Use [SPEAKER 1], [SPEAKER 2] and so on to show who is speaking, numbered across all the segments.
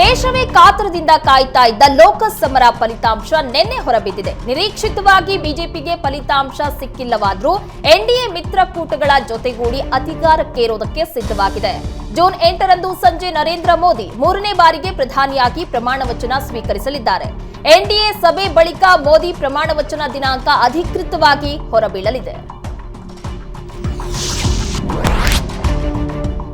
[SPEAKER 1] ದೇಶವೇ ಕಾತರದಿಂದ ಕಾಯ್ತಾ ಇದ್ದ ಲೋಕಸಮರ ಫಲಿತಾಂಶ ನಿನ್ನೆ ಹೊರಬಿದ್ದಿದೆ. ನಿರೀಕ್ಷಿತವಾಗಿ ಬಿಜೆಪಿಗೆ ಫಲಿತಾಂಶ ಸಿಕ್ಕಿಲ್ಲವಾದ್ರೂ ಎನ್ಡಿಎ ಮಿತ್ರಕೂಟಗಳ ಜೊತೆಗೂಡಿ ಅಧಿಕಾರಕ್ಕೇರೋದಕ್ಕೆ ಸಿದ್ಧವಾಗಿದೆ. ಜೂನ್ ಎಂಟರಂದು ಸಂಜೆ ನರೇಂದ್ರ ಮೋದಿ ಮೂರನೇ ಬಾರಿಗೆ ಪ್ರಧಾನಿಯಾಗಿ ಪ್ರಮಾಣ ವಚನ ಸ್ವೀಕರಿಸಲಿದ್ದಾರೆ. ಎನ್ಡಿಎ ಸಭೆ ಬಳಿಕ ಮೋದಿ ಪ್ರಮಾಣ ವಚನ ದಿನಾಂಕ ಅಧಿಕೃತವಾಗಿ ಹೊರಬೀಳಲಿದೆ.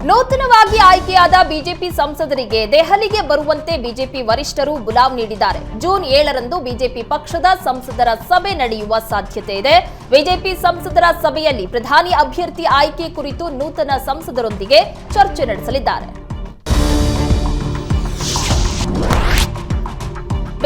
[SPEAKER 1] ನೂತನವಾಗಿ ಆಯ್ಕೆಯಾದ ಬಿಜೆಪಿ ಸಂಸದರಿಗೆ ದೆಹಲಿಗೆ ಬರುವಂತೆ ಬಿಜೆಪಿ ವರಿಷ್ಠರು ಬುಲಾವ್ ನೀಡಿದ್ದಾರೆ. ಜೂನ್ ಏಳರಂದು ಬಿಜೆಪಿ ಪಕ್ಷದ ಸಂಸದರ ಸಭೆ ನಡೆಯುವ ಸಾಧ್ಯತೆ ಇದೆ. ಬಿಜೆಪಿ ಸಂಸದರ ಸಭೆಯಲ್ಲಿ ಪ್ರಧಾನಿ ಅಭ್ಯರ್ಥಿ ಆಯ್ಕೆ ಕುರಿತು ನೂತನ ಸಂಸದರೊಂದಿಗೆ ಚರ್ಚೆ ನಡೆಸಲಿದ್ದಾರೆ.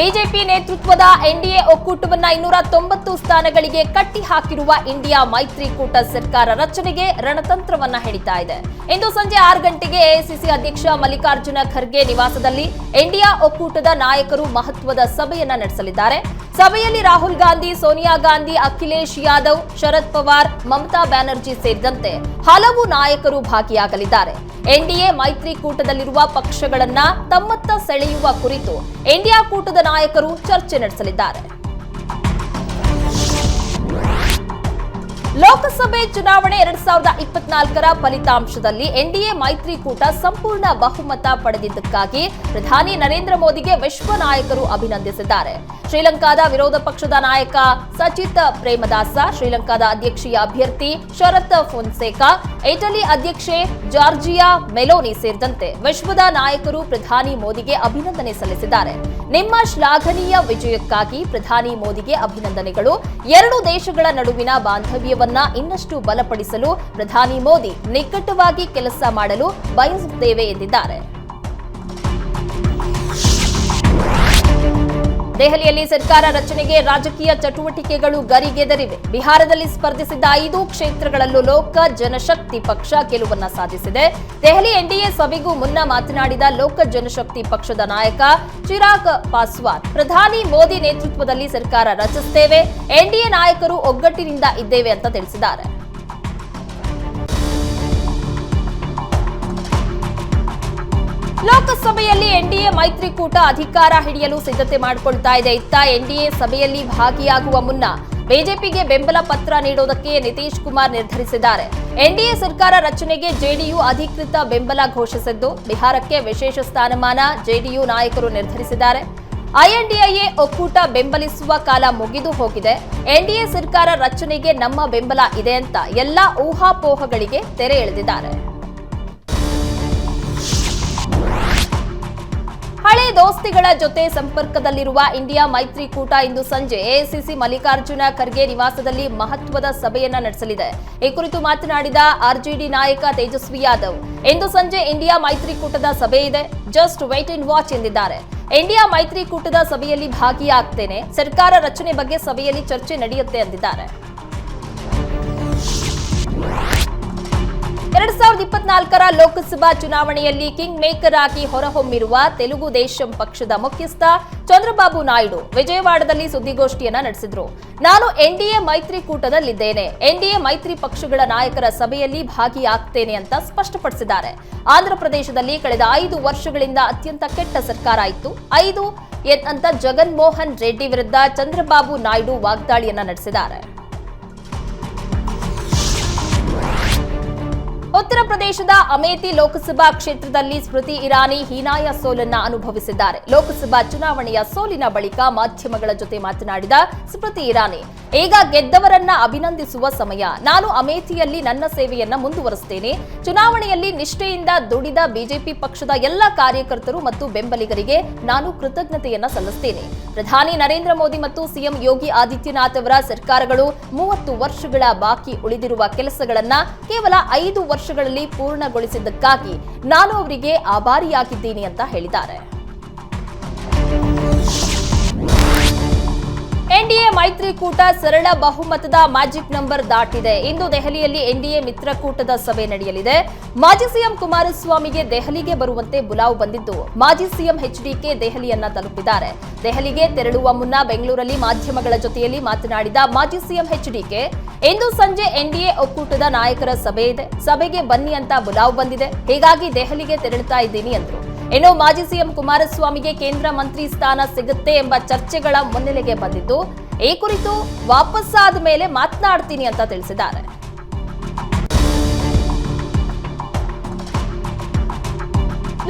[SPEAKER 1] ಬಿಜೆಪಿ ನೇತೃತ್ವದ ಎನ್ಡಿಎ ಒಕ್ಕೂಟವನ್ನ ಇನ್ನೂರ ತೊಂಬತ್ತು ಸ್ಥಾನಗಳಿಗೆ ಕಟ್ಟಿ ಹಾಕಿರುವ ಇಂಡಿಯಾ ಮೈತ್ರಿಕೂಟ ಸರ್ಕಾರ ರಚನೆಗೆ ರಣತಂತ್ರವನ್ನ ಹೆಣಿತಾ ಇದೆ. ಇಂದು ಸಂಜೆ ಆರು ಗಂಟೆಗೆ ಎಐಸಿಸಿ ಅಧ್ಯಕ್ಷ ಮಲ್ಲಿಕಾರ್ಜುನ ಖರ್ಗೆ ನಿವಾಸದಲ್ಲಿ ಇಂಡಿಯಾ ಒಕ್ಕೂಟದ ನಾಯಕರು ಮಹತ್ವದ ಸಭೆಯನ್ನ ನಡೆಸಲಿದ್ದಾರೆ. ಸಭೆಯಲ್ಲಿ ರಾಹುಲ್ ಗಾಂಧಿ, ಸೋನಿಯಾ ಗಾಂಧಿ, ಅಖಿಲೇಶ್ ಯಾದವ್, ಶರದ್ ಪವಾರ್, ಮಮತಾ ಬ್ಯಾನರ್ಜಿ ಸೇರಿದಂತೆ ಹಲವು ನಾಯಕರು ಭಾಗಿಯಾಗಲಿದ್ದಾರೆ. ಎನ್ಡಿಎ ಮೈತ್ರಿಕೂಟದಲ್ಲಿರುವ ಪಕ್ಷಗಳನ್ನ ತಮ್ಮತ್ತ ಸೆಳೆಯುವ ಕುರಿತು ಇಂಡಿಯಾ ಕೂಟದ ನಾಯಕರು ಚರ್ಚೆ ನಡೆಸಲಿದ್ದಾರೆ. ಲೋಕಸಭೆ ಚುನಾವಣೆ ಎರಡ್ ಸಾವಿರದ ಇಪ್ಪತ್ನಾಲ್ಕರ ಫಲಿತಾಂಶದಲ್ಲಿ ಎನ್ಡಿಎ ಮೈತ್ರಿಕೂಟ ಸಂಪೂರ್ಣ ಬಹುಮತ ಪಡೆದಿದ್ದಕ್ಕಾಗಿ ಪ್ರಧಾನಿ ನರೇಂದ್ರ ಮೋದಿಗೆ ವಿಶ್ವ ನಾಯಕರು ಅಭಿನಂದಿಸಿದ್ದಾರೆ. ಶ್ರೀಲಂಕಾದ ವಿರೋಧ ಪಕ್ಷದ ನಾಯಕ ಸಚಿತ್ ಪ್ರೇಮದಾಸ, ಶ್ರೀಲಂಕಾದ ಅಧ್ಯಕ್ಷೀಯ ಅಭ್ಯರ್ಥಿ ಶರತ್ ಫೊನ್ಸೇಕಾ, ಇಟಲಿ ಅಧ್ಯಕ್ಷೆ ಜಾರ್ಜಿಯಾ ಮೆಲೋನಿ ಸೇರಿದಂತೆ ವಿಶ್ವದ ನಾಯಕರು ಪ್ರಧಾನಿ ಮೋದಿಗೆ ಅಭಿನಂದನೆ ಸಲ್ಲಿಸಿದ್ದಾರೆ. ನಿಮ್ಮ ಶ್ಲಾಘನೀಯ ವಿಜಯಕ್ಕಾಗಿ ಪ್ರಧಾನಿ ಮೋದಿಗೆ ಅಭಿನಂದನೆಗಳು. ಎರಡು ದೇಶಗಳ ನಡುವಿನ ಬಾಂಧವ್ಯವನ್ನ ಇನ್ನಷ್ಟು ಬಲಪಡಿಸಲು ಪ್ರಧಾನಿ ಮೋದಿ ನಿಕಟವಾಗಿ ಕೆಲಸ ಮಾಡಲು ಬಯಸುತ್ತೇವೆ ಎಂದಿದ್ದಾರೆ. ದೆಹಲಿಯಲ್ಲಿ ಸರ್ಕಾರ ರಚನೆಗೆ ರಾಜಕೀಯ ಚಟುವಟಿಕೆಗಳು ಗರಿಗೆದರಿವೆ. ಬಿಹಾರದಲ್ಲಿ ಸ್ಪರ್ಧಿಸಿದ್ದ ಐದು ಕ್ಷೇತ್ರಗಳಲ್ಲೂ ಲೋಕ ಜನಶಕ್ತಿ ಪಕ್ಷ ಗೆಲುವನ್ನ ಸಾಧಿಸಿದೆ. ದೆಹಲಿ ಎನ್ಡಿಎ ಸಭೆಗೂ ಮುನ್ನ ಮಾತನಾಡಿದ ಲೋಕ ಜನಶಕ್ತಿ ಪಕ್ಷದ ನಾಯಕ ಚಿರಾಗ್ ಪಾಸ್ವಾನ್, ಪ್ರಧಾನಿ ಮೋದಿ ನೇತೃತ್ವದಲ್ಲಿ ಸರ್ಕಾರ ರಚಿಸುತ್ತೇವೆ ಎನ್ಡಿಎ ನಾಯಕರು ಒಗ್ಗಟ್ಟಿನಿಂದ ಇದ್ದೇವೆ ಅಂತ ತಿಳಿಸಿದ್ದಾರೆ. ಲೋಕಸಭೆಯಲ್ಲಿ ಎನ್ಡಿಎ ಮೈತ್ರಿಕೂಟ ಅಧಿಕಾರ ಹಿಡಿಯಲು ಸಿದ್ಧತೆ ಮಾಡಿಕೊಳ್ತಾ ಇದೆ. ಇತ್ತ ಎನ್ಡಿಎ ಸಭೆಯಲ್ಲಿ ಭಾಗಿಯಾಗುವ ಮುನ್ನ ಬಿಜೆಪಿಗೆ ಬೆಂಬಲ ಪತ್ರ ನೀಡೋದಕ್ಕೆ ನಿತೀಶ್ ಕುಮಾರ್ ನಿರ್ಧರಿಸಿದ್ದಾರೆ. ಎನ್ಡಿಎ ಸರ್ಕಾರ ರಚನೆಗೆ ಜೆಡಿಯು ಅಧಿಕೃತ ಬೆಂಬಲ ಘೋಷಿಸಿದ್ದು, ಬಿಹಾರಕ್ಕೆ ವಿಶೇಷ ಸ್ಥಾನಮಾನ ಜೆಡಿಯು ನಾಯಕರು ನಿರ್ಧರಿಸಿದ್ದಾರೆ. ಐಎನ್ಡಿಎ ಒಕ್ಕೂಟ ಬೆಂಬಲಿಸುವ ಕಾಲ ಮುಗಿದು ಹೋಗಿದೆ. ಎನ್ಡಿಎ ಸರ್ಕಾರ ರಚನೆಗೆ ನಮ್ಮ ಬೆಂಬಲ ಇದೆ ಅಂತ ಎಲ್ಲಾ ಊಹಾಪೋಹಗಳಿಗೆ ತೆರೆ ಎಳೆದಿದ್ದಾರೆ. ದೋಸ್ತಿಗಳ ಜೊತೆ ಸಂಪರ್ಕದಲ್ಲಿರುವ ಇಂಡಿಯಾ ಮೈತ್ರಿಕೂಟ ಇಂದು ಸಂಜೆ ಎಐಸಿಸಿ ಮಲ್ಲಿಕಾರ್ಜುನ ಖರ್ಗೆ ನಿವಾಸದಲ್ಲಿ ಮಹತ್ವದ ಸಭೆಯನ್ನ ನಡೆಸಲಿದೆ. ಈ ಕುರಿತು ಮಾತನಾಡಿದ ಆರ್ಜೆಡಿ ನಾಯಕ ತೇಜಸ್ವಿ ಯಾದವ್, ಇಂದು ಸಂಜೆ ಇಂಡಿಯಾ ಮೈತ್ರಿಕೂಟದ ಸಭೆ ಇದೆ. ಜಸ್ಟ್ ವೈಟ್ ಅಂಡ್ ವಾಚ್ ಎಂದಿದ್ದಾರೆ. ಇಂಡಿಯಾ ಮೈತ್ರಿಕೂಟದ ಸಭೆಯಲ್ಲಿ ಭಾಗಿಯಾಗ್ತೇನೆ. ಸರ್ಕಾರ ರಚನೆ ಬಗ್ಗೆ ಸಭೆಯಲ್ಲಿ ಚರ್ಚೆ ನಡೆಯುತ್ತೆ ಎಂದಿದ್ದಾರೆ ಎರಡ್ ಸಾವಿರದ ಇಪ್ಪತ್ನಾಲ್ಕರ ಲೋಕಸಭಾ ಚುನಾವಣೆಯಲ್ಲಿ ಕಿಂಗ್ ಮೇಕರ್ ಆಗಿ ಹೊರಹೊಮ್ಮಿರುವ ತೆಲುಗು ದೇಶಂ ಪಕ್ಷದ ಮುಖ್ಯಸ್ಥ ಚಂದ್ರಬಾಬು ನಾಯ್ಡು ವಿಜಯವಾಡದಲ್ಲಿ ಸುದ್ದಿಗೋಷ್ಠಿಯನ್ನ ನಡೆಸಿದ್ರು. ನಾನು ಎನ್ಡಿಎ ಮೈತ್ರಿಕೂಟದಲ್ಲಿದ್ದೇನೆ. ಎನ್ಡಿಎ ಮೈತ್ರಿ ಪಕ್ಷಗಳ ನಾಯಕರ ಸಭೆಯಲ್ಲಿ ಭಾಗಿಯಾಗ್ತೇನೆ ಅಂತ ಸ್ಪಷ್ಟಪಡಿಸಿದ್ದಾರೆ. ಆಂಧ್ರಪ್ರದೇಶದಲ್ಲಿ ಕಳೆದ ಐದು ವರ್ಷಗಳಿಂದ ಅತ್ಯಂತ ಕೆಟ್ಟ ಸರ್ಕಾರ ಇತ್ತು. ಐದು ಅಂತ ಜಗನ್ಮೋಹನ್ ರೆಡ್ಡಿ ವಿರುದ್ಧ ಚಂದ್ರಬಾಬು ನಾಯ್ಡು ವಾಗ್ದಾಳಿಯನ್ನ ನಡೆಸಿದ್ದಾರೆ. ಉತ್ತರ ಪ್ರದೇಶದ ಅಮೇಥಿ ಲೋಕಸಭಾ ಕ್ಷೇತ್ರದಲ್ಲಿ ಸ್ಮೃತಿ ಇರಾನಿ ಹೀನಾಯ ಸೋಲನ್ನ ಅನುಭವಿಸಿದ್ದಾರೆ. ಲೋಕಸಭಾ ಚುನಾವಣೆಯ ಸೋಲಿನ ಬಳಿಕ ಮಾಧ್ಯಮಗಳ ಜೊತೆ ಮಾತನಾಡಿದ ಸ್ಮೃತಿ ಇರಾನಿ, ಈಗ ಗೆದ್ದವರನ್ನ ಅಭಿನಂದಿಸುವ ಸಮಯ. ನಾನು ಅಮೇಥಿಯಲ್ಲಿ ನನ್ನ ಸೇವೆಯನ್ನ ಮುಂದುವರಿಸುತ್ತೇನೆ ಚುನಾವಣೆಯಲ್ಲಿ ನಿಷ್ಠೆಯಿಂದ ದುಡಿದ ಬಿಜೆಪಿ ಪಕ್ಷದ ಎಲ್ಲ ಕಾರ್ಯಕರ್ತರು ಮತ್ತು ಬೆಂಬಲಿಗರಿಗೆ ನಾನು ಕೃತಜ್ಞತೆಯನ್ನ ಸಲ್ಲಿಸುತ್ತೇನೆ ಪ್ರಧಾನಿ ನರೇಂದ್ರ ಮೋದಿ ಮತ್ತು ಸಿಎಂ ಯೋಗಿ ಆದಿತ್ಯನಾಥ್ ಅವರ ಸರ್ಕಾರಗಳು ಮೂವತ್ತು ವರ್ಷಗಳ ಬಾಕಿ ಉಳಿದಿರುವ ಕೆಲಸಗಳನ್ನ ಕೇವಲ ಐದು ವರ್ಷಗಳಲ್ಲಿ ಪೂರ್ಣಗೊಳಿಸಿದ್ದಕ್ಕಾಗಿ ನಾನು ಅವರಿಗೆ ಆಭಾರಿಯಾಗಿದ್ದೀನಿ ಅಂತ ಹೇಳಿದ್ದಾರೆ. ಮೈತ್ರಿಕೂಟ ಸರಳ ಬಹುಮತದ ಮ್ಯಾಜಿಕ್ ನಂಬರ್ ದಾಟಿದೆ. ಇಂದು ದೆಹಲಿಯಲ್ಲಿ ಎನ್ಡಿಎ ಮಿತ್ರಕೂಟದ ಸಭೆ ನಡೆಯಲಿದೆ. ಮಾಜಿ ಸಿಎಂ ಕುಮಾರಸ್ವಾಮಿಗೆ ದೆಹಲಿಗೆ ಬರುವಂತೆ ಬುಲಾವ್ ಬಂದಿದ್ದು, ಮಾಜಿ ಸಿಎಂ ಎಚ್ಡಿಕೆ ದೆಹಲಿಯನ್ನ ತಲುಪಿದ್ದಾರೆ. ದೆಹಲಿಗೆ ತೆರಳುವ ಮುನ್ನ ಬೆಂಗಳೂರಲ್ಲಿ ಮಾಧ್ಯಮಗಳ ಜೊತೆಯಲ್ಲಿ ಮಾತನಾಡಿದ ಮಾಜಿ ಸಿಎಂ ಎಚ್ಡಿಕೆ ಇಂದು ಸಂಜೆ ಎನ್ಡಿಎ ಒಕ್ಕೂಟದ ನಾಯಕರ ಸಭೆ ಇದೆ. ಸಭೆಗೆ ಬನ್ನಿ ಅಂತ ಬುಲಾವ್ ಬಂದಿದೆ. ಹೀಗಾಗಿ ದೆಹಲಿಗೆ ತೆರಳುತ್ತಾ ಇದ್ದೀನಿ ಎಂದರು ಇನ್ನು ಮಾಜಿ ಸಿಎಂ ಕುಮಾರಸ್ವಾಮಿಗೆ ಕೇಂದ್ರ ಮಂತ್ರಿ ಸ್ಥಾನ ಸಿಗುತ್ತೆ ಎಂಬ ಚರ್ಚೆಗಳ ಮುನ್ನೆಲೆಗೆ ಬಂದಿದ್ದು ಈ ಕುರಿತು ವಾಪಸ್ಸಾದ ಮೇಲೆ ಮಾತನಾಡ್ತೀನಿ ಅಂತ ತಿಳಿಸಿದ್ದಾರೆ.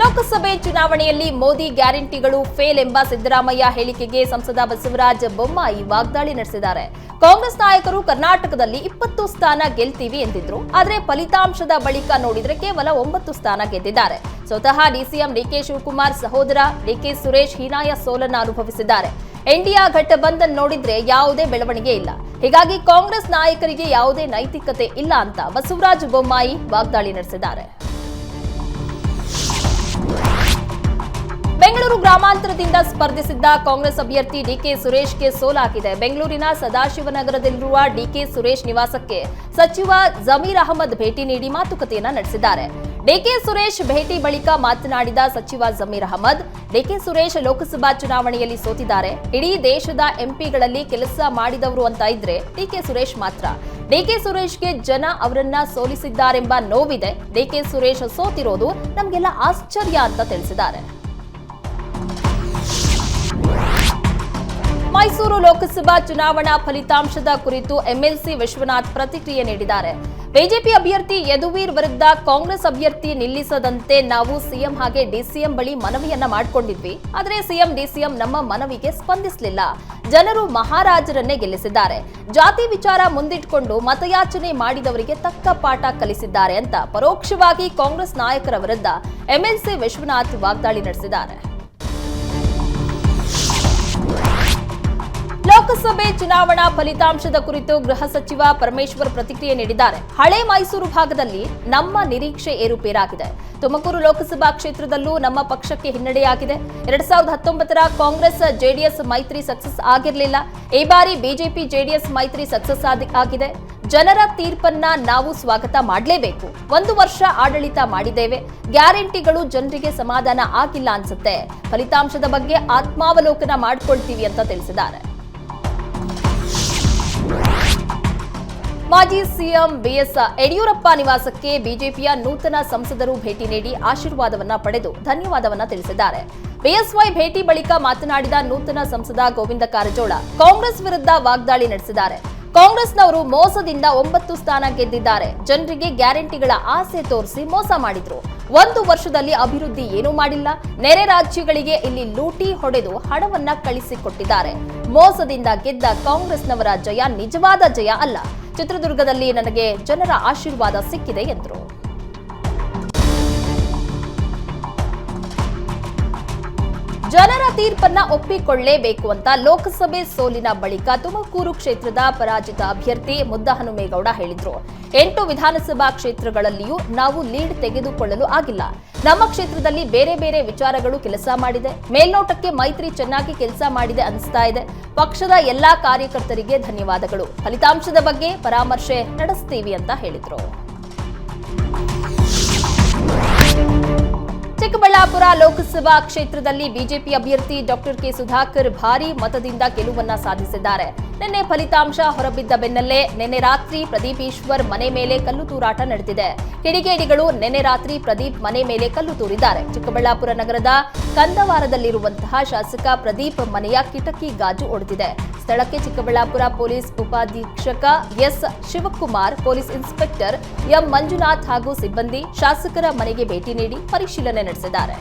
[SPEAKER 1] ಲೋಕಸಭೆ ಚುನಾವಣೆಯಲ್ಲಿ ಮೋದಿ ಗ್ಯಾರಂಟಿಗಳು ಫೇಲ್ ಎಂಬ ಸಿದ್ದರಾಮಯ್ಯ ಹೇಳಿಕೆಗೆ ಸಂಸದ ಬಸವರಾಜ ಬೊಮ್ಮಾಯಿ ವಾಗ್ದಾಳಿ ನಡೆಸಿದ್ದಾರೆ. ಕಾಂಗ್ರೆಸ್ ನಾಯಕರು ಕರ್ನಾಟಕದಲ್ಲಿ ಇಪ್ಪತ್ತು ಸ್ಥಾನ ಗೆಲ್ತೀವಿ ಎಂದಿದ್ರು. ಆದರೆ ಫಲಿತಾಂಶದ ಬಳಿಕ ನೋಡಿದರೆ ಕೇವಲ ಒಂಬತ್ತು ಸ್ಥಾನ ಗೆದ್ದಿದ್ದಾರೆ. ಸ್ವತಃ ಡಿಸಿಎಂ ಡಿಕೆ ಶಿವಕುಮಾರ್ ಸಹೋದರ ಡಿಕೆ ಸುರೇಶ್ ಹೀನಾಯ ಸೋಲನ್ನು ಅನುಭವಿಸಿದ್ದಾರೆ. ಇಂಡಿಯಾ ಘಟಬಂಧನ್ ನೋಡಿದ್ರೆ ಯಾವುದೇ ಬೆಳವಣಿಗೆ ಇಲ್ಲ. ಹೀಗಾಗಿ ಕಾಂಗ್ರೆಸ್ ನಾಯಕರಿಗೆ ಯಾವುದೇ ನೈತಿಕತೆ ಇಲ್ಲ ಅಂತ ಬಸವರಾಜ ಬೊಮ್ಮಾಯಿ ವಾಗ್ದಾಳಿ ನಡೆಸಿದ್ದಾರೆ. ಬೆಂಗಳೂರು ಗ್ರಾಮಾಂತರದಿಂದ ಸ್ಪರ್ಧಿಸಿದ್ದ ಕಾಂಗ್ರೆಸ್ ಅಭ್ಯರ್ಥಿ ಡಿಕೆ ಸುರೇಶ್ಗೆ ಸೋಲಾಗಿದೆ. ಬೆಂಗಳೂರಿನ ಸದಾಶಿವನಗರದಲ್ಲಿರುವ ಡಿಕೆ ಸುರೇಶ್ ನಿವಾಸಕ್ಕೆ ಸಚಿವ ಜಮೀರ್ ಅಹಮದ್ ಭೇಟಿ ನೀಡಿ ಮಾತುಕತೆಯನ್ನ ನಡೆಸಿದ್ದಾರೆ. ಡಿಕೆ ಸುರೇಶ್ ಭೇಟಿ ಬಳಿಕ ಮಾತನಾಡಿದ ಸಚಿವ ಜಮೀರ್ ಅಹಮದ್, ಡಿಕೆ ಸುರೇಶ್ ಲೋಕಸಭಾ ಚುನಾವಣೆಯಲ್ಲಿ ಸೋತಿದ್ದಾರೆ. ಇಡೀ ದೇಶದ ಎಂಪಿಗಳಲ್ಲಿ ಕೆಲಸ ಮಾಡಿದವರು ಅಂತ ಇದ್ರೆ ಡಿಕೆ ಸುರೇಶ್ ಮಾತ್ರ. ಡಿಕೆ ಸುರೇಶ್ಗೆ ಜನ ಅವರನ್ನ ಸೋಲಿಸಿದ್ದಾರೆಂಬ ನೋವಿದೆ. ಡಿಕೆ ಸುರೇಶ್ ಸೋತಿರೋದು ನಮ್ಗೆಲ್ಲ ಆಶ್ಚರ್ಯ ಅಂತ ತಿಳಿಸಿದ್ದಾರೆ. ಮೈಸೂರು ಲೋಕಸಭಾ ಚುನಾವಣಾ ಫಲಿತಾಂಶದ ಕುರಿತು ಎಂಎಲ್ಸಿ ವಿಶ್ವನಾಥ್ ಪ್ರತಿಕ್ರಿಯೆ ನೀಡಿದ್ದಾರೆ. ಬಿಜೆಪಿ ಅಭ್ಯರ್ಥಿ ಯದುವೀರ್ ವಿರುದ್ಧ ಕಾಂಗ್ರೆಸ್ ಅಭ್ಯರ್ಥಿ ನಿಲ್ಲಿಸದಂತೆ ನಾವು ಸಿಎಂ ಹಾಗೆ ಡಿಸಿಎಂ ಬಳಿ ಮನವಿಯನ್ನ ಮಾಡಿಕೊಂಡಿದ್ವಿ. ಆದರೆ ಸಿಎಂ, ಡಿಸಿಎಂ ನಮ್ಮ ಮನವಿಗೆ ಸ್ಪಂದಿಸಲಿಲ್ಲ. ಜನರು ಮಹಾರಾಜರನ್ನೇ ಗೆಲ್ಲಿಸಿದ್ದಾರೆ. ಜಾತಿ ವಿಚಾರ ಮುಂದಿಟ್ಕೊಂಡು ಮತಯಾಚನೆ ಮಾಡಿದವರಿಗೆ ತಕ್ಕ ಪಾಠ ಕಲಿಸಿದ್ದಾರೆ ಅಂತ ಪರೋಕ್ಷವಾಗಿ ಕಾಂಗ್ರೆಸ್ ನಾಯಕರ ವಿರುದ್ಧ ಎಂಎಲ್ಸಿ ವಿಶ್ವನಾಥ್ ವಾಗ್ದಾಳಿ ನಡೆಸಿದ್ದಾರೆ. ಲೋಕಸಭೆ ಚುನಾವಣಾ ಫಲಿತಾಂಶದ ಕುರಿತು ಗೃಹ ಸಚಿವ ಪರಮೇಶ್ವರ್ ಪ್ರತಿಕ್ರಿಯೆ ನೀಡಿದ್ದಾರೆ. ಹಳೆ ಮೈಸೂರು ಭಾಗದಲ್ಲಿ ನಮ್ಮ ನಿರೀಕ್ಷೆ ಏರುಪೇರಾಗಿದೆ. ತುಮಕೂರು ಲೋಕಸಭಾ ಕ್ಷೇತ್ರದಲ್ಲೂ ನಮ್ಮ ಪಕ್ಷಕ್ಕೆ ಹಿನ್ನಡೆಯಾಗಿದೆ. ಎರಡ್ ಸಾವಿರದ ಹತ್ತೊಂಬತ್ತರ ಕಾಂಗ್ರೆಸ್, ಜೆಡಿಎಸ್ ಮೈತ್ರಿ ಸಕ್ಸಸ್ ಆಗಿರಲಿಲ್ಲ. ಈ ಬಾರಿ ಬಿಜೆಪಿ, ಜೆಡಿಎಸ್ ಮೈತ್ರಿ ಸಕ್ಸಸ್ ಆಗಿದೆ. ಜನರ ತೀರ್ಪನ್ನ ನಾವು ಸ್ವಾಗತ ಮಾಡಲೇಬೇಕು. ಒಂದು ವರ್ಷ ಆಡಳಿತ ಮಾಡಿದ್ದೇವೆ. ಗ್ಯಾರಂಟಿಗಳು ಜನರಿಗೆ ಸಮಾಧಾನ ಆಗಿಲ್ಲ ಅನ್ಸುತ್ತೆ. ಫಲಿತಾಂಶದ ಬಗ್ಗೆ ಆತ್ಮಾವಲೋಕನ ಮಾಡ್ಕೊಳ್ತೀವಿ ಅಂತ ತಿಳಿಸಿದ್ದಾರೆ. ಮಾಜಿ ಸಿಎಂ ಬಿಎಸ್ ಯಡಿಯೂರಪ್ಪ ನಿವಾಸಕ್ಕೆ ಬಿಜೆಪಿಯ ನೂತನ ಸಂಸದರು ಭೇಟಿ ನೀಡಿ ಆಶೀರ್ವಾದವನ್ನ ಪಡೆದು ಧನ್ಯವಾದವನ್ನ ತಿಳಿಸಿದ್ದಾರೆ. ಬಿಎಸ್ವೈ ಭೇಟಿ ಬಳಿಕ ಮಾತನಾಡಿದ ನೂತನ ಸಂಸದ ಗೋವಿಂದ ಕಾರಜೋಳ, ಕಾಂಗ್ರೆಸ್ ವಿರುದ್ಧ ವಾಗ್ದಾಳಿ ನಡೆಸಿದ್ದಾರೆ. ಕಾಂಗ್ರೆಸ್ನವರು ಮೋಸದಿಂದ ಒಂಬತ್ತು ಸ್ಥಾನ ಗೆದ್ದಿದ್ದಾರೆ. ಜನರಿಗೆ ಗ್ಯಾರಂಟಿಗಳ ಆಸೆ ತೋರಿಸಿ ಮೋಸ ಮಾಡಿದ್ರು. ಒಂದು ವರ್ಷದಲ್ಲಿ ಅಭಿವೃದ್ಧಿ ಏನೂ ಮಾಡಿಲ್ಲ. ನೆರೆ ರಾಜ್ಯಗಳಿಗೆ ಇಲ್ಲಿ ಲೂಟಿ ಹೊಡೆದು ಹಣವನ್ನ ಕಳಿಸಿಕೊಟ್ಟಿದ್ದಾರೆ. ಮೋಸದಿಂದ ಗೆದ್ದ ಕಾಂಗ್ರೆಸ್ನವರ ಜಯ ನಿಜವಾದ ಜಯ ಅಲ್ಲ. ಚಿತ್ರದುರ್ಗದಲ್ಲಿ ನನಗೆ ಜನರ ಆಶೀರ್ವಾದ ಸಿಕ್ಕಿದೆ ಎಂದರು. ಜನರ ತೀರ್ಪನ್ನ ಒಪ್ಪಿಕೊಳ್ಳಲೇಬೇಕು ಅಂತ ಲೋಕಸಭೆ ಸೋಲಿನ ಬಳಿಕ ತುಮಕೂರು ಕ್ಷೇತ್ರದ ಪರಾಜಿತ ಅಭ್ಯರ್ಥಿ ಮುದ್ದಹನುಮೇಗೌಡ ಹೇಳಿದ್ರು. ಎಂಟು ವಿಧಾನಸಭಾ ಕ್ಷೇತ್ರಗಳಲ್ಲಿಯೂ ನಾವು ಲೀಡ್ ತೆಗೆದುಕೊಳ್ಳಲು ಆಗಿಲ್ಲ. ನಮ್ಮ ಕ್ಷೇತ್ರದಲ್ಲಿ ಬೇರೆ ಬೇರೆ ವಿಚಾರಗಳು ಕೆಲಸ ಮಾಡಿದೆ. ಮೇಲ್ನೋಟಕ್ಕೆ ಮೈತ್ರಿ ಚೆನ್ನಾಗಿ ಕೆಲಸ ಮಾಡಿದೆ ಅನಿಸ್ತಾ ಇದೆ. ಪಕ್ಷದ ಎಲ್ಲಾ ಕಾರ್ಯಕರ್ತರಿಗೆ ಧನ್ಯವಾದಗಳು. ಫಲಿತಾಂಶದ ಬಗ್ಗೆ ಪರಾಮರ್ಶೆ ನಡೆಸ್ತೀವಿ ಅಂತ ಹೇಳಿದ್ರು. ಚಿಕ್ಕಬಳ್ಳಾಪುರ ಲೋಕಸಭಾ ಕ್ಷೇತ್ರದಲ್ಲಿ ಬಿಜೆಪಿ ಅಭ್ಯರ್ಥಿ ಡಾಕ್ಟರ್ ಕೆ ಸುಧಾಕರ್ ಭಾರಿ ಮತದಿಂದ ಗೆಲುವನ್ನ ಸಾಧಿಸಿದ್ದಾರೆ. ನಿನ್ನೆ ಫಲಿತಾಂಶ ಹೊರಬಿದ್ದ ಬೆನ್ನಲ್ಲೇ ನಿನ್ನೆ ರಾತ್ರಿ ಪ್ರದೀಪ್ ಈಶ್ವರ್ ಮನೆ ಮೇಲೆ ಕಲ್ಲು ತೂರಾಟ ನಡೆದಿದೆ. ಕಿಡಿಗೇಡಿಗಳು ನಿನ್ನೆ ರಾತ್ರಿ ಪ್ರದೀಪ್ ಮನೆ ಮೇಲೆ ಕಲ್ಲು ತೂರಿದ್ದಾರೆ. ಚಿಕ್ಕಬಳ್ಳಾಪುರ ನಗರದ ಕಂದವಾರದಲ್ಲಿರುವಂತಹ ಶಾಸಕ ಪ್ರದೀಪ್ ಮನೆಯ ಕಿಟಕಿ ಗಾಜು ಒಡೆದಿದೆ. ಸ್ಥಳಕ್ಕೆ Chikkaballapur police ಉಪಾಧೀಕ್ಷಕ S Shivakumar, police inspector M Manjunath ಹಾಗೂ ಸಿಬ್ಬಂದಿ ಶಾಸಕರ ಮನೆಗೆ ಭೇಟಿ ನೀಡಿ ಪರಿಶೀಲನೆ ನಡೆಸಿದ್ದಾರೆ.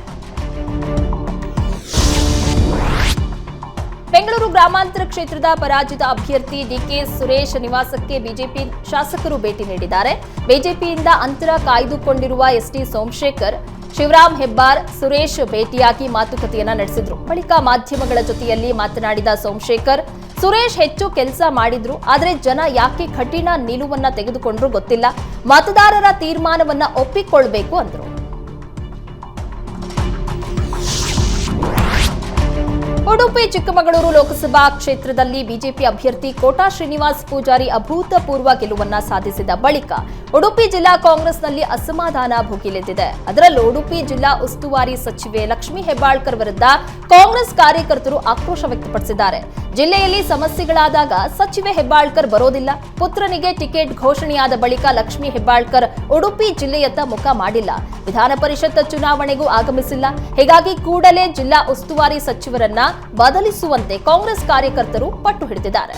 [SPEAKER 1] ಬೆಂಗಳೂರು ಗ್ರಾಮಾಂತರ ಕ್ಷೇತ್ರದ ಪರಾಜಿತ ಅಭ್ಯರ್ಥಿ ಡಿಕೆ ಸುರೇಶ್ ನಿವಾಸಕ್ಕೆ ಬಿಜೆಪಿ ಶಾಸಕರು ಭೇಟಿ ನೀಡಿದ್ದಾರೆ. ಬಿಜೆಪಿಯಿಂದ ಅಂತರ ಕಾಯ್ದುಕೊಂಡಿರುವ ಎಸ್ಟಿ ಸೋಮಶೇಖರ್, ಶಿವರಾಮ್ ಹೆಬ್ಬಾರ್, ಸುರೇಶ್ ಭೇಟಿಯಾಗಿ ಮಾತುಕತೆಯನ್ನ ನಡೆಸಿದ್ರು. ಬಳಿಕ ಮಾಧ್ಯಮಗಳ ಜೊತೆಯಲ್ಲಿ ಮಾತನಾಡಿದ ಸೋಮಶೇಖರ್ ಸುರೇಶ್ ಹೆಚ್ಚು ಕೆಲಸ ಮಾಡಿದ್ರು, ಆದರೆ ಜನ ಯಾಕೆ ಕಠಿಣ ನಿಲುವನ್ನ ತೆಗೆದುಕೊಂಡ್ರು ಗೊತ್ತಿಲ್ಲ. ಮತದಾರರ ತೀರ್ಮಾನವನ್ನ ಒಪ್ಪಿಕೊಳ್ಬೇಕು ಅಂದ್ರು. ಉಡುಪಿ, ಚಿಕ್ಕಮಗಳೂರು ಲೋಕಸಭಾ ಕ್ಷೇತ್ರದಲ್ಲಿ ಬಿಜೆಪಿ ಅಭ್ಯರ್ಥಿ ಕೋಟಾ ಶ್ರೀನಿವಾಸ್ ಪೂಜಾರಿ ಅಭೂತಪೂರ್ವ ಗೆಲುವನ್ನ ಸಾಧಿಸಿದ ಬಳಿಕ ಉಡುಪಿ ಜಿಲ್ಲಾ ಕಾಂಗ್ರೆಸ್ನಲ್ಲಿ ಅಸಮಾಧಾನ ಭುಗಿಲೆದ್ದಿದೆ. ಅದರಲ್ಲೂ ಉಡುಪಿ ಜಿಲ್ಲಾ ಉಸ್ತುವಾರಿ ಸಚಿವೆ ಲಕ್ಷ್ಮೀ ಹೆಬ್ಬಾಳ್ಕರ್ ವಿರುದ್ಧ ಕಾಂಗ್ರೆಸ್ ಕಾರ್ಯಕರ್ತರು ಆಕ್ರೋಶ ವ್ಯಕ್ತಪಡಿಸಿದ್ದಾರೆ. ಜಿಲ್ಲೆಯಲ್ಲಿ ಸಮಸ್ಯೆಗಳಾದಾಗ ಸಚಿವೆ ಹೆಬ್ಬಾಳ್ಕರ್ ಬರೋದಿಲ್ಲ. ಪುತ್ರನಿಗೆ ಟಿಕೆಟ್ ಘೋಷಣೆಯಾದ ಬಳಿಕ ಲಕ್ಷ್ಮೀ ಹೆಬ್ಬಾಳ್ಕರ್ ಉಡುಪಿ ಜಿಲ್ಲೆಯತ್ತ ಮುಖ ಮಾಡಿಲ್ಲ. ವಿಧಾನ ಪರಿಷತ್ ಚುನಾವಣೆಗೂ ಆಗಮಿಸಿಲ್ಲ. ಹೀಗಾಗಿ ಕೂಡಲೇ ಜಿಲ್ಲಾ ಉಸ್ತುವಾರಿ ಸಚಿವರನ್ನ ಬದಲಿಸುವಂತೆ ಕಾಂಗ್ರೆಸ್ ಕಾರ್ಯಕರ್ತರು ಪಟ್ಟು ಹಿಡಿದಿದ್ದಾರೆ.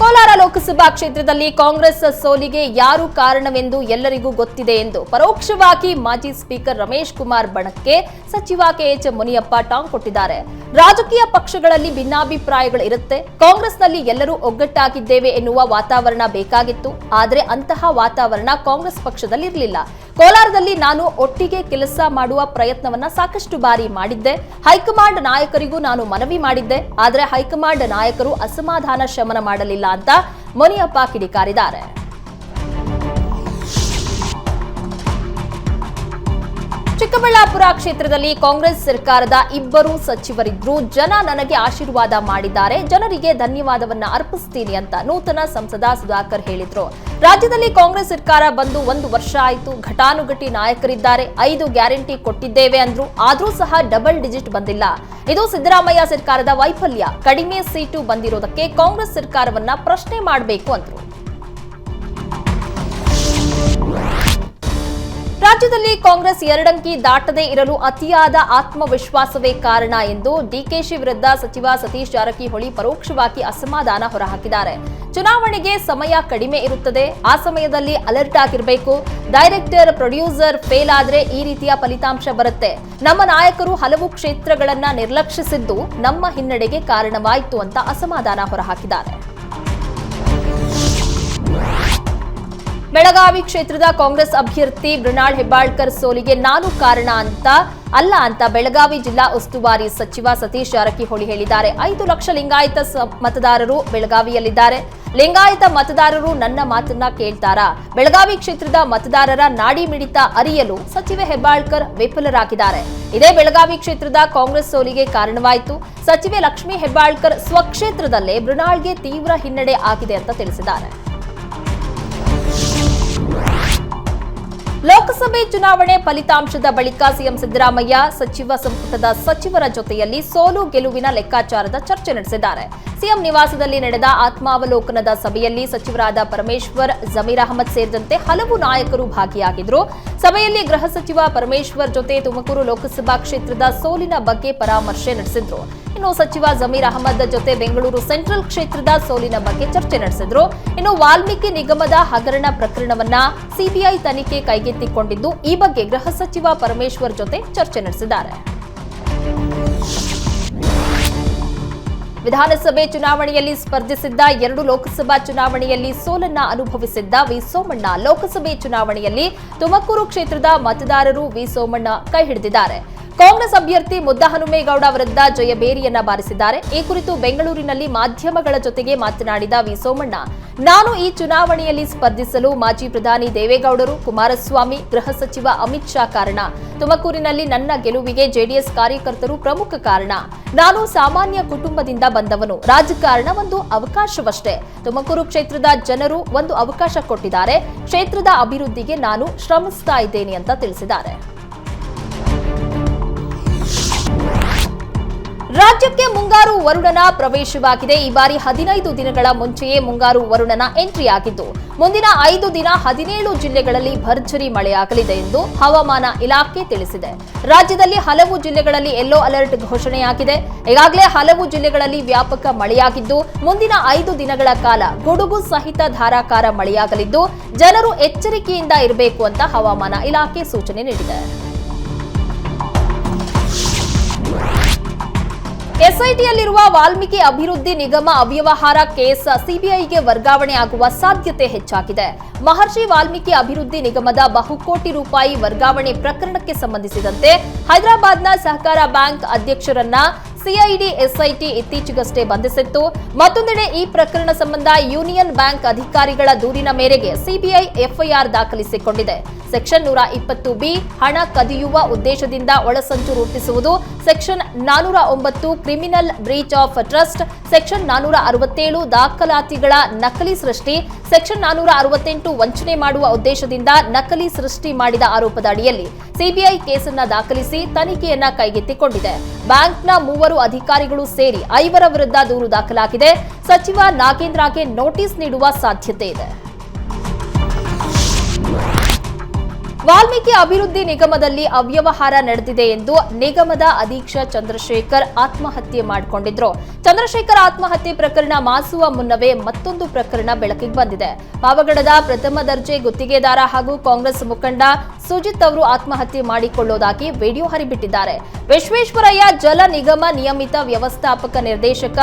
[SPEAKER 1] ಕೋಲಾರ ಲೋಕಸಭಾ ಕ್ಷೇತ್ರದಲ್ಲಿ ಕಾಂಗ್ರೆಸ್ ಸೋಲಿಗೆ ಯಾರು ಕಾರಣವೆಂದು ಎಲ್ಲರಿಗೂ ಗೊತ್ತಿದೆ ಎಂದು ಪರೋಕ್ಷವಾಗಿ ಮಾಜಿ ಸ್ಪೀಕರ್ ರಮೇಶ್ ಕುಮಾರ್ ಬಣಕ್ಕೆ ಸಚಿವ ಕೆಎಚ್ ಮುನಿಯಪ್ಪ ಟಾಂಗ್ ಕೊಟ್ಟಿದ್ದಾರೆ. ರಾಜಕೀಯ ಪಕ್ಷಗಳಲ್ಲಿ ಭಿನ್ನಾಭಿಪ್ರಾಯಗಳು ಇರುತ್ತೆ. ಕಾಂಗ್ರೆಸ್ನಲ್ಲಿ ಎಲ್ಲರೂ ಒಗ್ಗಟ್ಟಾಗಿದ್ದೇವೆ ಎನ್ನುವ ವಾತಾವರಣ ಬೇಕಾಗಿತ್ತು. ಆದರೆ ಅಂತಹ ವಾತಾವರಣ ಕಾಂಗ್ರೆಸ್ ಪಕ್ಷದಲ್ಲಿ ಇರಲಿಲ್ಲ ಕೋಲಾರದಲ್ಲಿ ನಾನು ಒಟ್ಟಿಗೆ ಕೆಲಸ ಮಾಡುವ ಪ್ರಯತ್ನವನ್ನ ಸಾಕಷ್ಟು ಬಾರಿ ಮಾಡಿದ್ದೆ. ಹೈಕಮಾಂಡ್ ನಾಯಕರಿಗೂ ನಾನು ಮನವಿ ಮಾಡಿದ್ದೆ. ಆದರೆ ಹೈಕಮಾಂಡ್ ನಾಯಕರು ಅಸಮಾಧಾನ ಶಮನ ಮಾಡಲಿಲ್ಲ ಅಂತ ಮುನಿಯಪ್ಪ ಕಿಡಿಕಾರಿದ್ದಾರೆ. ಚಿಕ್ಕಬಳ್ಳಾಪುರ ಕ್ಷೇತ್ರದಲ್ಲಿ ಕಾಂಗ್ರೆಸ್ ಸರ್ಕಾರದ ಇಬ್ಬರು ಸಚಿವರಿದ್ರು, ಜನ ನನಗೆ ಆಶೀರ್ವಾದ ಮಾಡಿದ್ದಾರೆ, ಜನರಿಗೆ ಧನ್ಯವಾದವನ್ನ ಅರ್ಪಿಸ್ತೀನಿ ಅಂತ ನೂತನ ಸಂಸದ ಸುಧಾಕರ್ ಹೇಳಿದ್ರು. ರಾಜ್ಯದಲ್ಲಿ ಕಾಂಗ್ರೆಸ್ ಸರ್ಕಾರ ಬಂದು ಒಂದು ವರ್ಷ ಆಯಿತು, ಘಟಾನುಘಟಿ ನಾಯಕರಿದ್ದಾರೆ, ಐದು ಗ್ಯಾರಂಟಿ ಕೊಟ್ಟಿದ್ದೇವೆ ಅಂದ್ರು, ಆದ್ರೂ ಸಹ ಡಬಲ್ ಡಿಜಿಟ್ ಬಂದಿಲ್ಲ. ಇದು ಸಿದ್ದರಾಮಯ್ಯ ಸರ್ಕಾರದ ವೈಫಲ್ಯ, ಕಡಿಮೆ ಸೀಟು ಬಂದಿರೋದಕ್ಕೆ ಕಾಂಗ್ರೆಸ್ ಸರ್ಕಾರವನ್ನ ಪ್ರಶ್ನೆ ಮಾಡಬೇಕು ಅಂದ್ರು. ರಾಜ್ಯದಲ್ಲಿ ಕಾಂಗ್ರೆಸ್ ಎರಡಂಕಿ ದಾಟದೇ ಇರಲು ಅತಿಯಾದ ಆತ್ಮವಿಶ್ವಾಸವೇ ಕಾರಣ ಎಂದು ಡಿಕೆಶಿ ವಿರುದ್ಧ ಸಚಿವ ಸತೀಶ್ ಜಾರಕಿಹೊಳಿ ಪರೋಕ್ಷವಾಗಿ ಅಸಮಾಧಾನ ಹೊರಹಾಕಿದ್ದಾರೆ. ಚುನಾವಣೆಗೆ ಸಮಯ ಕಡಿಮೆ ಇರುತ್ತದೆ. ಆ ಸಮಯದಲ್ಲಿ ಅಲರ್ಟ್ ಆಗಿರಬೇಕು. ಡೈರೆಕ್ಟರ್, ಪ್ರೊಡ್ಯೂಸರ್ ಫೇಲ್ ಆದ್ರೆ ಈ ರೀತಿಯ ಫಲಿತಾಂಶ ಬರುತ್ತೆ. ನಮ್ಮ ನಾಯಕರು ಹಲವು ಕ್ಷೇತ್ರಗಳನ್ನ ನಿರ್ಲಕ್ಷಿಸಿದ್ದು ನಮ್ಮ ಹಿನ್ನಡೆಗೆ ಕಾರಣವಾಯಿತು ಅಂತ ಅಸಮಾಧಾನ ಹೊರಹಾಕಿದ್ದಾರೆ. ಬೆಳಗಾವಿ ಕ್ಷೇತ್ರದ ಕಾಂಗ್ರೆಸ್ ಅಭ್ಯರ್ಥಿ ಮೃಣಾಲ್ ಹೆಬ್ಬಾಳ್ಕರ್ ಸೋಲಿಗೆ ನಾನು ಕಾರಣ ಅಂತ ಅಲ್ಲ ಅಂತ ಬೆಳಗಾವಿ ಜಿಲ್ಲಾ ಉಸ್ತುವಾರಿ ಸಚಿವ ಸತೀಶ್ ಜಾರಕಿಹೊಳಿ ಹೇಳಿದ್ದಾರೆ. ಐದು ಲಕ್ಷ ಲಿಂಗಾಯತ ಮತದಾರರು ಬೆಳಗಾವಿಯಲ್ಲಿದ್ದಾರೆ. ಲಿಂಗಾಯತ ಮತದಾರರು ನನ್ನ ಮಾತನ್ನ ಕೇಳ್ತಾರಾ? ಬೆಳಗಾವಿ ಕ್ಷೇತ್ರದ ಮತದಾರರ ನಾಡಿ ಮಿಡಿತ ಅರಿಯಲು ಸಚಿವೆ ಹೆಬ್ಬಾಳ್ಕರ್ ವಿಫಲರಾಗಿದ್ದಾರೆ. ಇದೇ ಬೆಳಗಾವಿ ಕ್ಷೇತ್ರದ ಕಾಂಗ್ರೆಸ್ ಸೋಲಿಗೆ ಕಾರಣವಾಯಿತು. ಸಚಿವೆ ಲಕ್ಷ್ಮೀ ಹೆಬ್ಬಾಳ್ಕರ್ ಸ್ವಕ್ಷೇತ್ರದಲ್ಲೇ ಮೃಣಾಳ್ಗೆ ತೀವ್ರ ಹಿನ್ನಡೆ ಆಗಿದೆ ಅಂತ ತಿಳಿಸಿದ್ದಾರೆ. ಲೋಕಸಭೆ ಚುನಾವಣೆ ಫಲಿತಾಂಶದ ಬಳಿಕ ಸಿಎಂ ಸಿದ್ದರಾಮಯ್ಯ ಸಚಿವ ಸಂಪುಟದ ಸಚಿವರ ಜೊತೆಯಲ್ಲಿ ಸೋಲು ಗೆಲುವಿನ ಲೆಕ್ಕಾಚಾರದ ಚರ್ಚೆ ನಡೆಸಿದ್ದಾರೆ. ಸಿಎಂ ನಿವಾಸದಲ್ಲಿ ನಡೆದ ಆತ್ಮಾವಲೋಕನದ ಸಭೆಯಲ್ಲಿ ಸಚಿವರಾದ ಪರಮೇಶ್ವರ್, ಜಮೀರ್ ಅಹಮದ್ ಸೇರಿದಂತೆ ಹಲವು ನಾಯಕರು ಭಾಗಿಯಾಗಿದ್ದರು. ಸಭೆಯಲ್ಲಿ ಗೃಹ ಸಚಿವ ಪರಮೇಶ್ವರ್ ಜೊತೆ ತುಮಕೂರು ಲೋಕಸಭಾ ಕ್ಷೇತ್ರದ ಸೋಲಿನ ಬಗ್ಗೆ ಪರಾಮರ್ಶೆ ನಡೆಸಿದ್ರು. ಇನ್ನು ಸಚಿವ ಜಮೀರ್ ಅಹಮದ್ ಜೊತೆ ಬೆಂಗಳೂರು ಸೆಂಟ್ರಲ್ ಕ್ಷೇತ್ರದ ಸೋಲಿನ ಬಗ್ಗೆ ಚರ್ಚೆ ನಡೆಸಿದ್ರು. ಇನ್ನು ವಾಲ್ಮೀಕಿ ನಿಗಮದ ಹಗರಣ ಪ್ರಕರಣವನ್ನ ಸಿಬಿಐ ತನಿಖೆ ಕೈಗೆತ್ತಿಕೊಂಡಿದ್ದು ಈ ಬಗ್ಗೆ ಗೃಹ ಸಚಿವ ಪರಮೇಶ್ವರ್ ಜೊತೆ ಚರ್ಚೆ ನಡೆಸಿದ್ದಾರೆ. ವಿಧಾನಸಭೆ ಚುನಾವಣೆಯಲ್ಲಿ ಸ್ಪರ್ಧಿಸಿದ್ದ ಎರಡು ಲೋಕಸಭಾ ಚುನಾವಣೆಯಲ್ಲಿ ಸೋಲನ್ನ ಅನುಭವಿಸಿದ್ದ ವಿ ಸೋಮಣ್ಣ. ಲೋಕಸಭೆ ಚುನಾವಣೆಯಲ್ಲಿ ತುಮಕೂರು ಕ್ಷೇತ್ರದ ಮತದಾರರು ವಿ ಸೋಮಣ್ಣ ಕೈ ಹಿಡಿದಿದ್ದಾರೆ. ಕಾಂಗ್ರೆಸ್ ಅಭ್ಯರ್ಥಿ ಮುದ್ದಹನುಮೇಗೌಡ ವಿರುದ್ಧ ಜಯಬೇರಿಯನ್ನ ಬಾರಿಸಿದ್ದಾರೆ. ಈ ಕುರಿತು ಬೆಂಗಳೂರಿನಲ್ಲಿ ಮಾಧ್ಯಮಗಳ ಜೊತೆಗೆ ಮಾತನಾಡಿದ ವಿ ಸೋಮಣ್ಣ, ನಾನು ಈ ಚುನಾವಣೆಯಲ್ಲಿ ಸ್ಪರ್ಧಿಸಲು ಮಾಜಿ ಪ್ರಧಾನಿ ದೇವೇಗೌಡರು, ಕುಮಾರಸ್ವಾಮಿ, ಗೃಹ ಸಚಿವ ಅಮಿತ್ ಶಾ ಕಾರಣ. ತುಮಕೂರಿನಲ್ಲಿ ನನ್ನ ಗೆಲುವಿಗೆ ಜೆಡಿಎಸ್ ಕಾರ್ಯಕರ್ತರು ಪ್ರಮುಖ ಕಾರಣ. ನಾನು ಸಾಮಾನ್ಯ ಕುಟುಂಬದಿಂದ ಬಂದವನು. ರಾಜಕಾರಣ ಒಂದು ಅವಕಾಶವಷ್ಟೇ. ತುಮಕೂರು ಕ್ಷೇತ್ರದ ಜನರು ಒಂದು ಅವಕಾಶ ಕೊಟ್ಟಿದ್ದಾರೆ. ಕ್ಷೇತ್ರದ ಅಭಿವೃದ್ಧಿಗೆ ನಾನು ಶ್ರಮಿಸ್ತಾ ಇದ್ದೇನೆ ಅಂತ ತಿಳಿಸಿದ್ದಾರೆ. ರಾಜ್ಯಕ್ಕೆ ಮುಂಗಾರು ವರುಣನ ಪ್ರವೇಶವಾಗಿದೆ. ಈ ಬಾರಿ ಹದಿನೈದು ದಿನಗಳ ಮುಂಚೆಯೇ ಮುಂಗಾರು ವರುಣನ ಎಂಟ್ರಿ ಆಗಿದ್ದು, ಮುಂದಿನ ಐದು ದಿನ ಹದಿನೇಳು ಜಿಲ್ಲೆಗಳಲ್ಲಿ ಭರ್ಜರಿ ಮಳೆಯಾಗಲಿದೆ ಎಂದು ಹವಾಮಾನ ಇಲಾಖೆ ತಿಳಿಸಿದೆ. ರಾಜ್ಯದಲ್ಲಿ ಹಲವು ಜಿಲ್ಲೆಗಳಲ್ಲಿ ಯೆಲ್ಲೋ ಅಲರ್ಟ್ ಘೋಷಣೆಯಾಗಿದೆ. ಈಗಾಗಲೇ ಹಲವು ಜಿಲ್ಲೆಗಳಲ್ಲಿ ವ್ಯಾಪಕ ಮಳೆಯಾಗಿದ್ದು, ಮುಂದಿನ ಐದು ದಿನಗಳ ಕಾಲ ಗುಡುಗು ಸಹಿತ ಧಾರಾಕಾರ ಮಳೆಯಾಗಲಿದ್ದು, ಜನರು ಎಚ್ಚರಿಕೆಯಿಂದ ಇರಬೇಕು ಅಂತ ಹವಾಮಾನ ಇಲಾಖೆ ಸೂಚನೆ ನೀಡಿದೆ. ಎಸ್ಐಟಿಯಲ್ಲಿರುವ ವಾಲ್ಮೀಕಿ ಅಭಿವೃದ್ಧಿ ನಿಗಮ ಅವ್ಯವಹಾರ ಕೇಸ್ ಸಿಬಿಐಗೆ ವರ್ಗಾವಣೆ ಆಗುವ ಸಾಧ್ಯತೆ ಹೆಚ್ಚಾಗಿದೆ. ಮಹರ್ಷಿ ವಾಲ್ಮೀಕಿ ಅಭಿವೃದ್ಧಿ ನಿಗಮದ ಬಹುಕೋಟಿ ರೂಪಾಯಿ ವರ್ಗಾವಣೆ ಪ್ರಕರಣಕ್ಕೆ ಸಂಬಂಧಿಸಿದಂತೆ ಹೈದರಾಬಾದ್ನ ಸಹಕಾರ ಬ್ಯಾಂಕ್ ಅಧ್ಯಕ್ಷರನ್ನ ಸಿಐಡಿ, ಎಸ್ಐಟಿ ಇತ್ತೀಚೆಗಷ್ಟೇ ಬಂಧಿಸಿತ್ತು. ಮತ್ತೊಂದೆಡೆ ಈ ಪ್ರಕರಣ ಸಂಬಂಧ ಯೂನಿಯನ್ ಬ್ಯಾಂಕ್ ಅಧಿಕಾರಿಗಳ ದೂರಿನ ಮೇರೆಗೆ ಸಿಬಿಐ ಎಫ್ಐಆರ್ ದಾಖಲಿಸಿಕೊಂಡಿದೆ. ಸೆಕ್ಷನ್ ನೂರ ಇಪ್ಪತ್ತು ಬಿ, ಹಣ ಕದಿಯುವ ಉದ್ದೇಶದಿಂದ ಒಳಸಂಚು ರೂಪಿಸುವುದು. ಸೆಕ್ಷನ್ ನಾನೂರ ಒಂಬತ್ತು, criminal breach of trust. Section ನಾನೂರ ಅರವತ್ತೇಳು, ದಾಖಲಾತಿಗಳ ನಕಲಿ ಸೃಷ್ಟಿ. ಸೆಕ್ಷನ್ ನಾನೂರ ಅರವತ್ತೆಂಟು, ವಂಚನೆ ಮಾಡುವ ಉದ್ದೇಶದಿಂದ ನಕಲಿ ಸೃಷ್ಟಿ ಮಾಡಿದ ಆರೋಪದ ಅಡಿಯಲ್ಲಿ ಸಿಬಿಐ ಕೇಸನ್ನ ದಾಖಲಿಸಿ ತನಿಖೆಯನ್ನ ಕೈಗೆತ್ತಿಕೊಂಡಿದೆ. ಬ್ಯಾಂಕ್ನ ಮೂವರು ಅಧಿಕಾರಿಗಳು ಸೇರಿ ಐವರ ವಿರುದ್ಧ ದೂರು ದಾಖಲಾಗಿದೆ. ಸಚಿವ ನಾಗೇಂದ್ರಗೆ ನೋಟಿಸ್ ನೀಡುವ ಸಾಧ್ಯತೆ ಇದೆ. ವಾಲ್ಮೀಕಿ ಅಭಿವೃದ್ಧಿ ನಿಗಮದಲ್ಲಿ ಅವ್ಯವಹಾರ ನಡೆದಿದೆ ಎಂದು ನಿಗಮದ ಅಧೀಕ್ಷ ಚಂದ್ರಶೇಖರ್ ಆತ್ಮಹತ್ಯೆ ಮಾಡಿಕೊಂಡಿದ್ರು. ಚಂದ್ರಶೇಖರ್ ಆತ್ಮಹತ್ಯೆ ಪ್ರಕರಣ ಮಾಸುವ ಮುನ್ನವೇ ಮತ್ತೊಂದು ಪ್ರಕರಣ ಬೆಳಕಿಗೆ ಬಂದಿದೆ. ಪಾವಗಡದ ಪ್ರಥಮ ದರ್ಜೆ ಗುತ್ತಿಗೆದಾರ ಹಾಗೂ ಕಾಂಗ್ರೆಸ್ ಮುಖಂಡ ಸುಜಿತ್ ಅವರು ಆತ್ಮಹತ್ಯೆ ಮಾಡಿಕೊಳ್ಳೋದಾಗಿ ವಿಡಿಯೋ ಹರಿಬಿಟ್ಟಿದ್ದಾರೆ. ವಿಶ್ವೇಶ್ವರಯ್ಯ ಜಲ ನಿಗಮ ನಿಯಮಿತ ವ್ಯವಸ್ಥಾಪಕ ನಿರ್ದೇಶಕ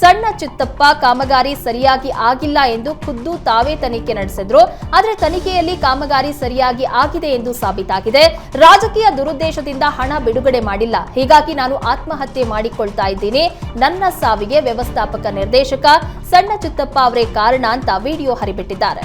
[SPEAKER 1] ಸಣ್ಣ ಚಿತ್ತಪ್ಪ ಕಾಮಗಾರಿ ಸರಿಯಾಗಿ ಆಗಿಲ್ಲ ಎಂದು ಖುದ್ದು ತಾವೇ ತನಿಖೆ ನಡೆಸಿದ್ರು. ಆದರೆ ತನಿಖೆಯಲ್ಲಿ ಕಾಮಗಾರಿ ಸರಿಯಾಗಿ ಆಗಿದೆ ಎಂದು ಸಾಬೀತಾಗಿದೆ. ರಾಜಕೀಯ ದುರುದ್ದೇಶದಿಂದ ಹಣ ಬಿಡುಗಡೆ ಮಾಡಿಲ್ಲ. ಹೀಗಾಗಿ ನಾನು ಆತ್ಮಹತ್ಯೆ ಮಾಡಿಕೊಳ್ತಾ ಇದ್ದೀನಿ. ನನ್ನ ಸಾವಿಗೆ ವ್ಯವಸ್ಥಾಪಕ ನಿರ್ದೇಶಕ ಸಣ್ಣ ಚಿತ್ತಪ್ಪ ಅವರೇ ಕಾರಣ ಅಂತ ವಿಡಿಯೋ ಹರಿಬಿಟ್ಟಿದ್ದಾರೆ.